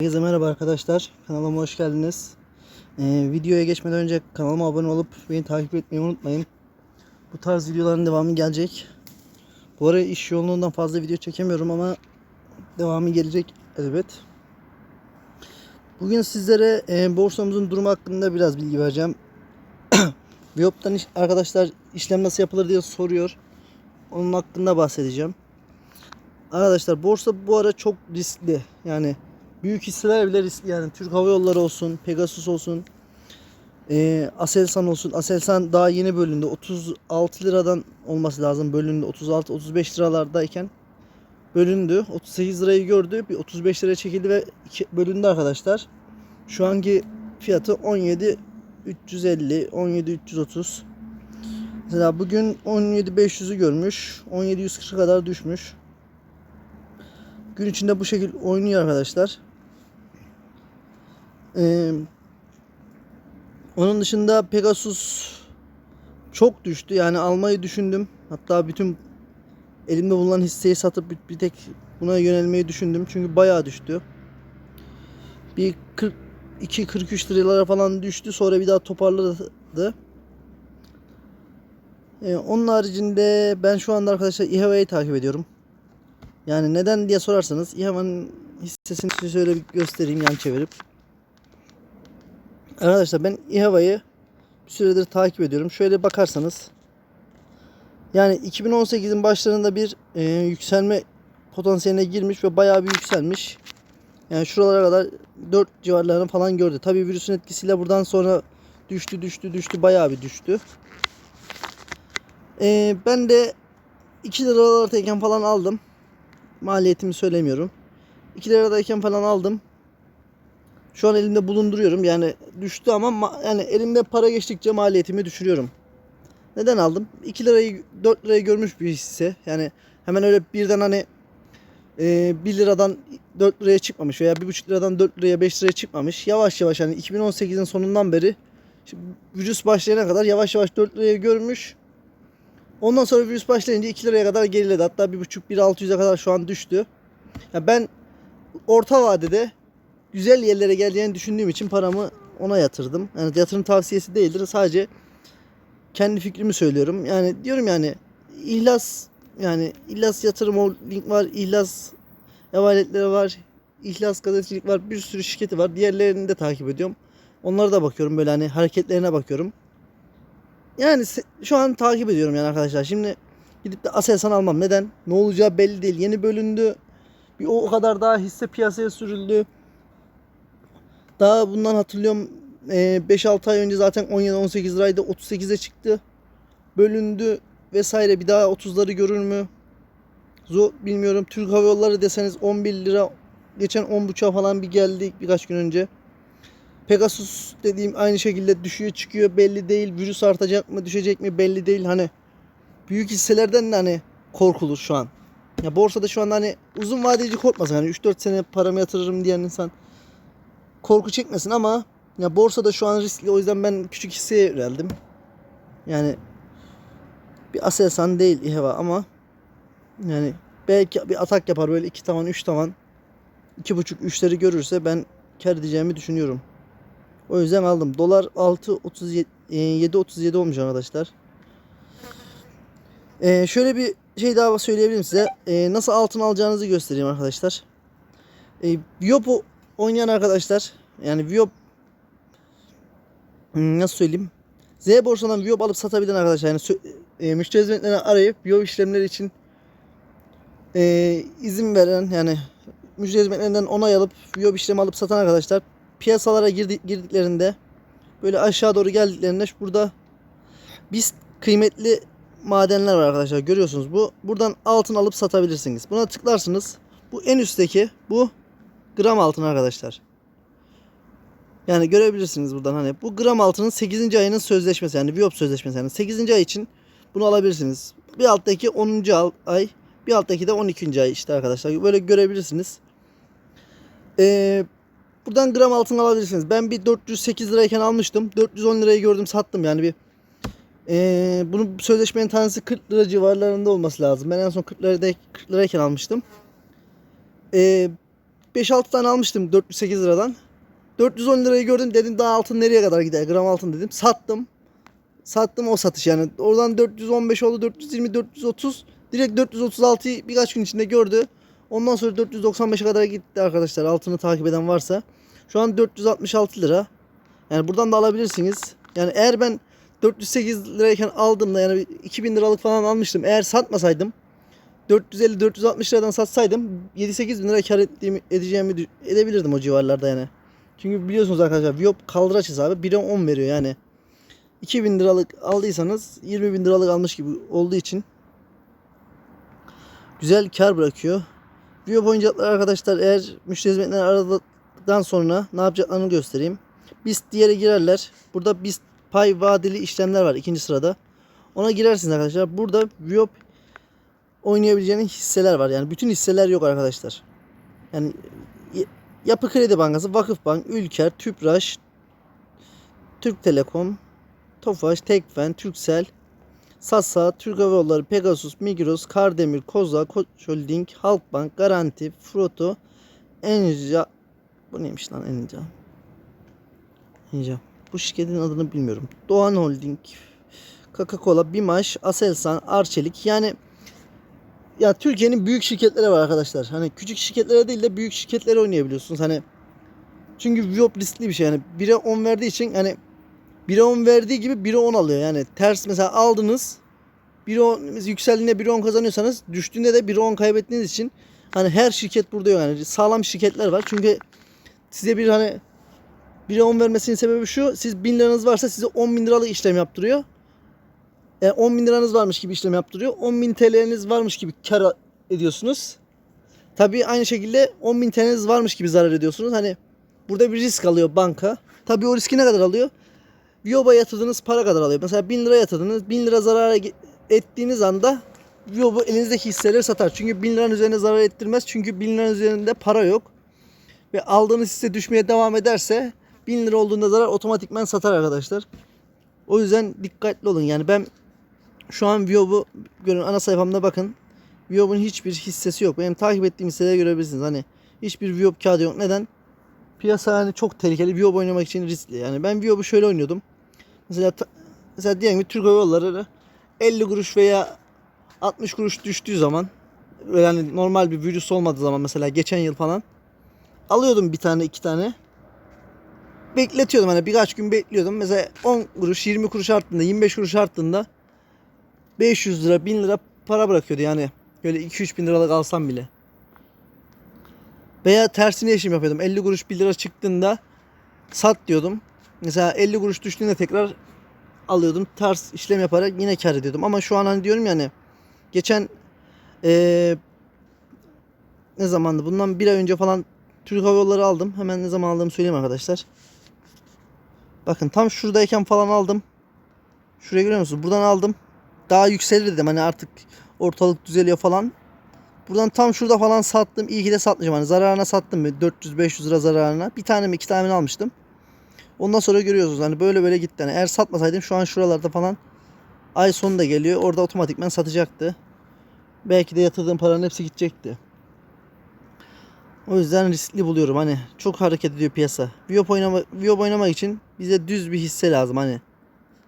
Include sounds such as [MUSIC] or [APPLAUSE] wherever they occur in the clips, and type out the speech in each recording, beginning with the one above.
Herkese merhaba arkadaşlar. Kanalıma hoş geldiniz. Ee, videoya geçmeden önce kanalıma abone olup beni takip etmeyi unutmayın. Bu tarz videoların devamı gelecek. Bu ara iş yoğunluğundan fazla video çekemiyorum ama devamı gelecek elbet. Bugün sizlere e, borsamızın durumu hakkında biraz bilgi vereceğim. [COUGHS] Viyop'tan iş- arkadaşlar işlem nasıl yapılır diye soruyor. Onun hakkında bahsedeceğim. Arkadaşlar borsa bu ara çok riskli. Yani büyük hisseler bile riskli. Yani Türk Hava Yolları olsun, Pegasus olsun, eee, Aselsan olsun. Aselsan daha yeni bölündü. 36 liradan olması lazım bölündü. 36-35 liralardayken bölündü. 38 lirayı gördü. Bir 35 liraya çekildi ve bölündü arkadaşlar. Şu anki fiyatı 17 350, 17 330. Mesela bugün 17 500'ü görmüş. 17 140 kadar düşmüş. Gün içinde bu şekil oynuyor arkadaşlar. Ee, onun dışında Pegasus çok düştü. Yani almayı düşündüm. Hatta bütün elimde bulunan hisseyi satıp bir, bir tek buna yönelmeyi düşündüm. Çünkü bayağı düştü. Bir 42-43 liralara falan düştü. Sonra bir daha toparladı. Ee, onun haricinde ben şu anda arkadaşlar İHV'yi takip ediyorum. Yani neden diye sorarsanız İHV'nin hissesini size şöyle bir göstereyim yan çevirip. Arkadaşlar ben İHV'yi bir süredir takip ediyorum. Şöyle bakarsanız yani 2018'in başlarında bir e, yükselme potansiyeline girmiş ve bayağı bir yükselmiş. Yani şuralara kadar 4 civarlarını falan gördü. Tabi virüsün etkisiyle buradan sonra düştü düştü düştü bayağı bir düştü. E, ben de 2 liralardayken falan aldım. Maliyetimi söylemiyorum. 2 liradayken falan aldım. Şu an elimde bulunduruyorum. Yani düştü ama ma- yani elimde para geçtikçe maliyetimi düşürüyorum. Neden aldım? 2 lirayı 4 lirayı görmüş bir hisse. Yani hemen öyle birden hani e, 1 liradan 4 liraya çıkmamış veya 1,5 liradan 4 liraya 5 liraya çıkmamış. Yavaş yavaş hani 2018'in sonundan beri şimdi virüs başlayana kadar yavaş yavaş 4 liraya görmüş. Ondan sonra virüs başlayınca 2 liraya kadar geriledi. Hatta 1,5-1,600'e kadar şu an düştü. Ya ben orta vadede güzel yerlere geleceğini düşündüğüm için paramı ona yatırdım. Yani yatırım tavsiyesi değildir. Sadece kendi fikrimi söylüyorum. Yani diyorum yani İhlas yani İhlas Yatırım Holding var. İhlas ev aletleri var. İhlas gazetecilik var. Bir sürü şirketi var. Diğerlerini de takip ediyorum. Onlara da bakıyorum böyle hani hareketlerine bakıyorum. Yani şu an takip ediyorum yani arkadaşlar. Şimdi gidip de Aselsan almam. Neden? Ne olacağı belli değil. Yeni bölündü. Bir o kadar daha hisse piyasaya sürüldü. Daha bundan hatırlıyorum e, 5-6 ay önce zaten 17-18 liraydı 38'e çıktı. Bölündü vesaire bir daha 30'ları görür mü? Zor bilmiyorum. Türk Hava Yolları deseniz 11 lira geçen 10.5'a falan bir geldik birkaç gün önce. Pegasus dediğim aynı şekilde düşüyor çıkıyor belli değil. Virüs artacak mı düşecek mi belli değil. Hani büyük hisselerden de hani korkulur şu an. Ya borsada şu anda hani uzun vadeci korkmasın. Hani 3-4 sene paramı yatırırım diyen insan korku çekmesin ama ya borsada şu an riskli o yüzden ben küçük hisseye yöneldim. Yani bir Aselsan değil İHVA ama yani belki bir atak yapar böyle 2 tavan 3 tavan 2,5 3'leri görürse ben kar edeceğimi düşünüyorum. O yüzden aldım. Dolar 6.37 7.37 olmuş arkadaşlar. Ee, şöyle bir şey daha söyleyebilirim size. Ee, nasıl altın alacağınızı göstereyim arkadaşlar. Ee, Viyop oynayan arkadaşlar yani Viyop Hmm, nasıl söyleyeyim? Z borsadan Viyop alıp satabilen arkadaşlar yani e, müşteri hizmetlerini arayıp Viyop işlemleri için e, izin veren yani müşteri hizmetlerinden onay alıp Viyop işlemi alıp satan arkadaşlar piyasalara girdi, girdiklerinde böyle aşağı doğru geldiklerinde burada biz kıymetli madenler var arkadaşlar görüyorsunuz. Bu buradan altın alıp satabilirsiniz. Buna tıklarsınız. Bu en üstteki bu gram altın arkadaşlar yani görebilirsiniz buradan hani bu gram altının 8. ayının sözleşmesi yani Viyop sözleşmesi yani 8. ay için bunu alabilirsiniz. Bir alttaki 10. al- ay bir alttaki de 12. ay işte arkadaşlar böyle görebilirsiniz. Ee, buradan gram altın alabilirsiniz. Ben bir 408 lirayken almıştım. 410 lirayı gördüm sattım yani bir ee, bunu sözleşmenin tanesi 40 lira civarlarında olması lazım. Ben en son 40 liraydı 40 lirayken almıştım. Ee, 5-6 tane almıştım 408 liradan. 410 lirayı gördüm dedim daha altın nereye kadar gider gram altın dedim. Sattım. Sattım o satış yani. Oradan 415 oldu 420 430 direkt 436'yı birkaç gün içinde gördü. Ondan sonra 495'e kadar gitti arkadaşlar altını takip eden varsa. Şu an 466 lira. Yani buradan da alabilirsiniz. Yani eğer ben 408 lirayken aldığımda yani 2000 liralık falan almıştım. Eğer satmasaydım 450-460 liradan satsaydım 7-8 bin lira kar ettiğimi, edeceğimi edebilirdim o civarlarda yani. Çünkü biliyorsunuz arkadaşlar Viyop kaldıraç hesabı 1'e 10 veriyor yani. 2000 liralık aldıysanız 20 bin liralık almış gibi olduğu için güzel kar bırakıyor. Viyop oyuncaklar arkadaşlar eğer müşteri hizmetlerini aradıktan sonra ne yapacaklarını göstereyim. BIST diğeri girerler. Burada BIST pay vadeli işlemler var ikinci sırada. Ona girersiniz arkadaşlar. Burada Viyop oynayabileceğiniz hisseler var. Yani bütün hisseler yok arkadaşlar. Yani Yapı Kredi Bankası, Vakıfbank, Ülker, Tüpraş, Türk Telekom, Tofaş, Tekfen, Türksel, Sasa, Türk Hava Yolları, Pegasus, Migros, Kardemir, Koza, Koç Holding, Halkbank, Garanti, Froto, Enja... Bu neymiş lan Enja? Enja. Bu şirketin adını bilmiyorum. Doğan Holding, Coca-Cola, Bimaş, Aselsan, Arçelik. Yani ya Türkiye'nin büyük şirketleri var arkadaşlar. Hani küçük şirketlere değil de büyük şirketlere oynayabiliyorsunuz. Hani çünkü Viop riskli bir şey. Yani 1'e 10 verdiği için hani 1'e 10 verdiği gibi 1'e 10 alıyor. Yani ters mesela aldınız 1'e 10 yükseldiğinde 1'e 10 kazanıyorsanız düştüğünde de 1'e 10 kaybettiğiniz için hani her şirket burada yok. Yani sağlam şirketler var. Çünkü size bir hani 1'e 10 vermesinin sebebi şu. Siz 1000 liranız varsa size 10 bin liralık işlem yaptırıyor. Yani 10 bin liranız varmış gibi işlem yaptırıyor. 10 bin TL'niz varmış gibi kar ediyorsunuz. Tabii aynı şekilde 10 bin TL'niz varmış gibi zarar ediyorsunuz. Hani burada bir risk alıyor banka. Tabii o riski ne kadar alıyor? Viyoba yatırdığınız para kadar alıyor. Mesela 1000 lira yatırdınız. 1000 lira zarar ettiğiniz anda Viyoba elinizdeki hisseleri satar. Çünkü 1000 liranın üzerine zarar ettirmez. Çünkü 1000 liranın üzerinde para yok. Ve aldığınız hisse düşmeye devam ederse 1000 lira olduğunda zarar otomatikman satar arkadaşlar. O yüzden dikkatli olun. Yani ben şu an Viyob'u görün ana sayfamda bakın. Viyob'un hiçbir hissesi yok. Benim takip ettiğim hisseleri görebilirsiniz. Hani hiçbir Viyob kağıdı yok. Neden? Piyasa hani çok tehlikeli. Viyob oynamak için riskli. Yani ben Viyob'u şöyle oynuyordum. Mesela mesela diyelim ki Türk Hava Yolları 50 kuruş veya 60 kuruş düştüğü zaman böyle hani normal bir virüs olmadığı zaman mesela geçen yıl falan alıyordum bir tane iki tane bekletiyordum hani birkaç gün bekliyordum. Mesela 10 kuruş 20 kuruş arttığında 25 kuruş arttığında 500 lira 1000 lira para bırakıyordu yani. Böyle 2-3 bin liralık alsam bile. Veya tersine işim yapıyordum. 50 kuruş 1 lira çıktığında sat diyordum. Mesela 50 kuruş düştüğünde tekrar alıyordum. Ters işlem yaparak yine kar ediyordum. Ama şu an hani diyorum yani geçen eee ne zamandı? Bundan bir ay önce falan Türk Hava Yolları aldım. Hemen ne zaman aldığımı söyleyeyim arkadaşlar. Bakın tam şuradayken falan aldım. Şuraya görüyor musunuz? Buradan aldım. Daha yükselir dedim hani artık ortalık düzeliyor falan. Buradan tam şurada falan sattım. İyi ki de satmışım. Hani zararına sattım. 400-500 lira zararına. Bir tane mi iki tane mi almıştım. Ondan sonra görüyorsunuz hani böyle böyle gitti. Hani eğer satmasaydım şu an şuralarda falan ay sonu da geliyor. Orada otomatikman satacaktı. Belki de yatırdığım paranın hepsi gidecekti. O yüzden riskli buluyorum. Hani çok hareket ediyor piyasa. Viyop oynama, Viyop oynamak için bize düz bir hisse lazım hani.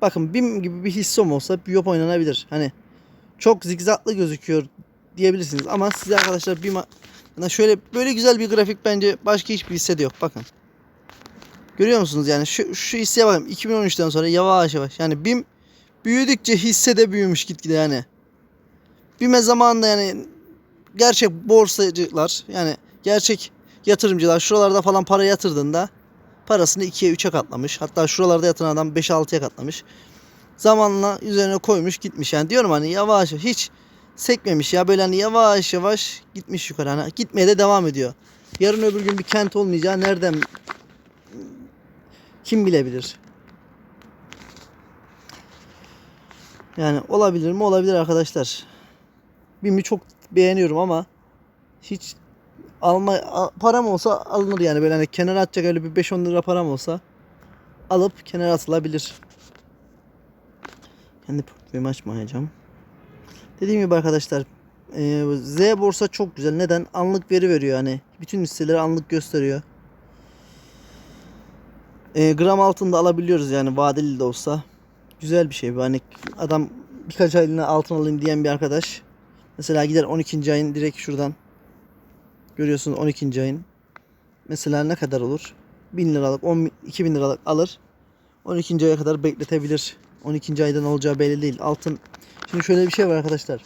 Bakın BİM gibi bir hissem olsa Viyop oynanabilir. Hani çok zigzaglı gözüküyor diyebilirsiniz ama size arkadaşlar BİM yani şöyle böyle güzel bir grafik bence başka hiçbir hissede yok. Bakın. Görüyor musunuz yani şu, şu hisseye bakın 2013'ten sonra yavaş yavaş yani BİM büyüdükçe hisse de büyümüş gitgide yani. BİM'e zamanında yani gerçek borsacılar yani gerçek yatırımcılar şuralarda falan para yatırdığında parasını 2'ye 3'e katlamış. Hatta şuralarda yatıran adam 5-6'ya katlamış. Zamanla üzerine koymuş gitmiş. Yani diyorum hani yavaş hiç sekmemiş ya böyle hani yavaş yavaş gitmiş yukarı. Hani gitmeye de devam ediyor. Yarın öbür gün bir kent olmayacağı nereden kim bilebilir? Yani olabilir mi? Olabilir arkadaşlar. BİM'i çok beğeniyorum ama hiç alma a- param olsa alınır yani böyle hani kenara atacak öyle bir 5-10 lira param olsa alıp kenara atılabilir. Kendi portföyümü açmayacağım. Dediğim gibi arkadaşlar Ee, Z borsa çok güzel. Neden? Anlık veri veriyor hani. Bütün hisseleri anlık gösteriyor. Ee, gram altında alabiliyoruz yani vadeli de olsa. Güzel bir şey. Hani adam birkaç aylığına altın alayım diyen bir arkadaş. Mesela gider 12. ayın direkt şuradan. Görüyorsunuz 12. ayın. Mesela ne kadar olur? 1000 liralık, 10, bin- 2000 liralık alır. 12. aya kadar bekletebilir. 12. ayda ne olacağı belli değil. Altın. Şimdi şöyle bir şey var arkadaşlar.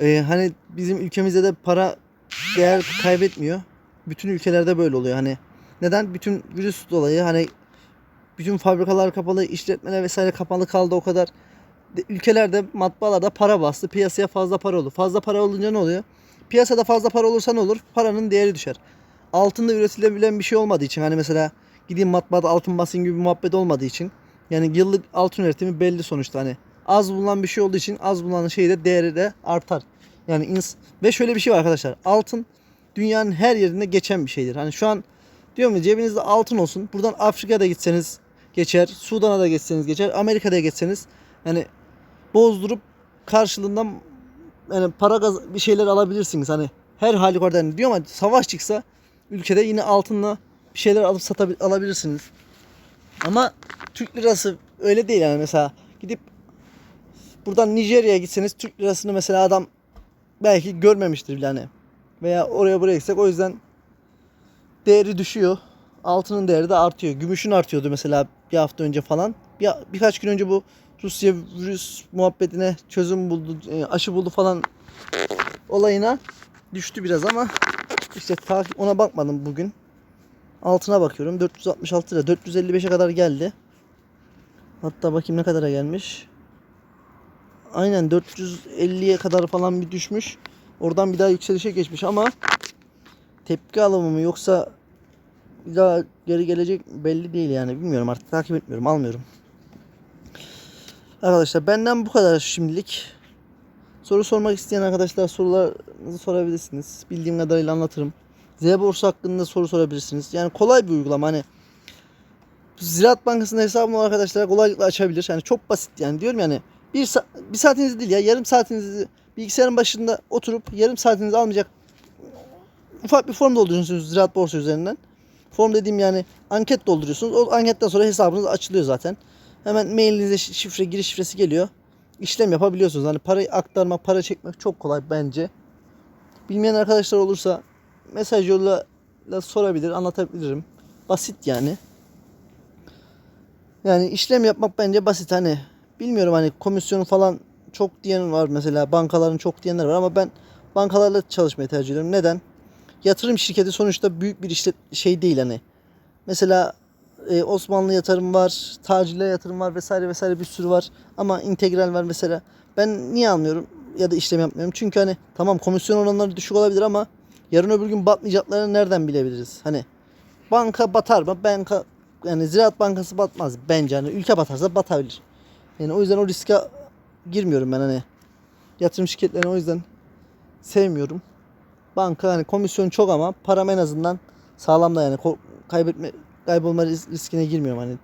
Ee, hani bizim ülkemizde de para değer kaybetmiyor. Bütün ülkelerde böyle oluyor. Hani neden? Bütün virüs dolayı hani bütün fabrikalar kapalı, işletmeler vesaire kapalı kaldı o kadar. De- Ülkelerde matbaalarda para bastı. Piyasaya fazla para oldu. Fazla para olunca ne oluyor? Piyasada fazla para olursa ne olur? Paranın değeri düşer. Altında üretilebilen bir şey olmadığı için hani mesela gideyim matbaada altın basayım gibi bir muhabbet olmadığı için yani yıllık altın üretimi belli sonuçta hani az bulunan bir şey olduğu için az bulunan şey de değeri de artar. Yani ins ve şöyle bir şey var arkadaşlar. Altın dünyanın her yerinde geçen bir şeydir. Hani şu an diyorum ya cebinizde altın olsun. Buradan Afrika'da gitseniz geçer. Sudan'a da geçseniz geçer. Amerika'da geçseniz yani bozdurup karşılığından yani para gaz bir şeyler alabilirsiniz. Hani her halükarda hani diyorum ama savaş çıksa ülkede yine altınla bir şeyler alıp satabil alabilirsiniz. Ama Türk lirası öyle değil yani mesela gidip buradan Nijerya'ya gitseniz Türk lirasını mesela adam belki görmemiştir bile hani. Veya oraya buraya gitsek o yüzden değeri düşüyor. Altının değeri de artıyor. Gümüşün artıyordu mesela bir hafta önce falan. Bir, birkaç gün önce bu Rusya virüs muhabbetine çözüm buldu, e, aşı buldu falan olayına düştü biraz ama işte takip ona bakmadım bugün. Altına bakıyorum. 466 lira. 455'e kadar geldi. Hatta bakayım ne kadara gelmiş. Aynen 450'ye kadar falan bir düşmüş. Oradan bir daha yükselişe geçmiş ama tepki alımı mı yoksa bir daha geri gelecek belli değil yani. Bilmiyorum artık takip etmiyorum. Almıyorum. Arkadaşlar benden bu kadar şimdilik. Soru sormak isteyen arkadaşlar sorularınızı sorabilirsiniz. Bildiğim kadarıyla anlatırım. Z borsa hakkında soru sorabilirsiniz. Yani kolay bir uygulama hani Ziraat Bankası'nın hesabını arkadaşlar kolaylıkla açabilir. Yani çok basit yani diyorum yani bir, sa- bir saatinizi değil ya yarım saatinizi bilgisayarın başında oturup yarım saatinizi almayacak ufak bir form dolduruyorsunuz Ziraat Borsa üzerinden. Form dediğim yani anket dolduruyorsunuz. O anketten sonra hesabınız açılıyor zaten. Hemen mailinize şi- şifre giriş şifresi geliyor. İşlem yapabiliyorsunuz. Hani parayı aktarmak, para çekmek çok kolay bence. Bilmeyen arkadaşlar olursa mesaj yoluyla sorabilir, anlatabilirim. Basit yani. Yani işlem yapmak bence basit hani. Bilmiyorum hani komisyonu falan çok diyen var mesela. Bankaların çok diyenler var ama ben bankalarla çalışmayı tercih ediyorum. Neden? Yatırım şirketi sonuçta büyük bir işlet şey değil hani. Mesela e, Osmanlı yatırım var, tacile yatırım var vesaire vesaire bir sürü var. Ama integral var mesela. Ben niye almıyorum ya da işlem yapmıyorum? Çünkü hani tamam komisyon oranları düşük olabilir ama yarın öbür gün batmayacaklarını nereden bilebiliriz? Hani banka batar mı? Banka yani Ziraat Bankası batmaz bence hani ülke batarsa batabilir. Yani o yüzden o riske girmiyorum ben hani. Yatırım şirketlerini o yüzden sevmiyorum. Banka hani komisyon çok ama param en azından sağlam da yani kaybetme kaybolma ris- riskine girmiyorum hani.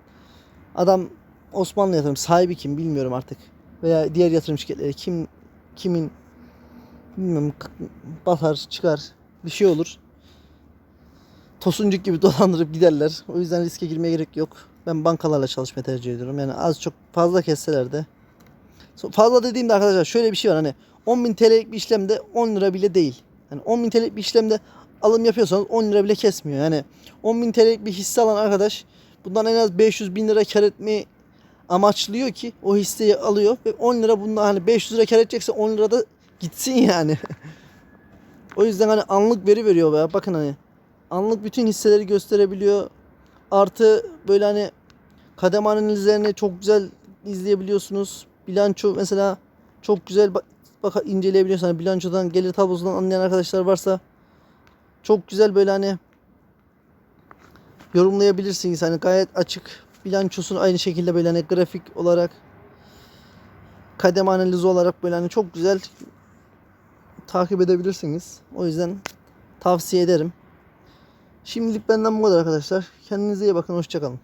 Adam Osmanlı yatırım sahibi kim bilmiyorum artık. Veya diğer yatırım şirketleri kim kimin bilmiyorum batar çıkar bir şey olur. Tosuncuk gibi [LAUGHS] dolandırıp giderler. O yüzden riske girmeye gerek yok. Ben bankalarla çalışmayı tercih ediyorum. Yani az çok fazla kesseler de. Fazla dediğimde arkadaşlar şöyle bir şey var hani 10.000 TL'lik bir işlemde 10 lira bile değil. Yani 10.000 TL'lik bir işlemde alım yapıyorsanız 10 lira bile kesmiyor. Yani 10.000 TL'lik bir hisse alan arkadaş bundan en az 500 bin lira kar etmeyi amaçlıyor ki o hisseyi alıyor ve 10 lira bundan hani 500 lira kar edecekse 10 lira da gitsin yani. [LAUGHS] o yüzden hani anlık veri veriyor ya. Bakın hani anlık bütün hisseleri gösterebiliyor. Artı böyle hani kademe analizlerini çok güzel izleyebiliyorsunuz. Bilanço mesela çok güzel bak, bak inceleyebiliyorsunuz. Hani bilançodan gelir tablosundan anlayan arkadaşlar varsa çok güzel böyle hani yorumlayabilirsiniz. Hani gayet açık bilançosunu aynı şekilde böyle hani grafik olarak kademe analizi olarak böyle hani çok güzel takip edebilirsiniz. O yüzden tavsiye ederim. Şimdilik benden bu kadar arkadaşlar. Kendinize iyi bakın. Hoşçakalın.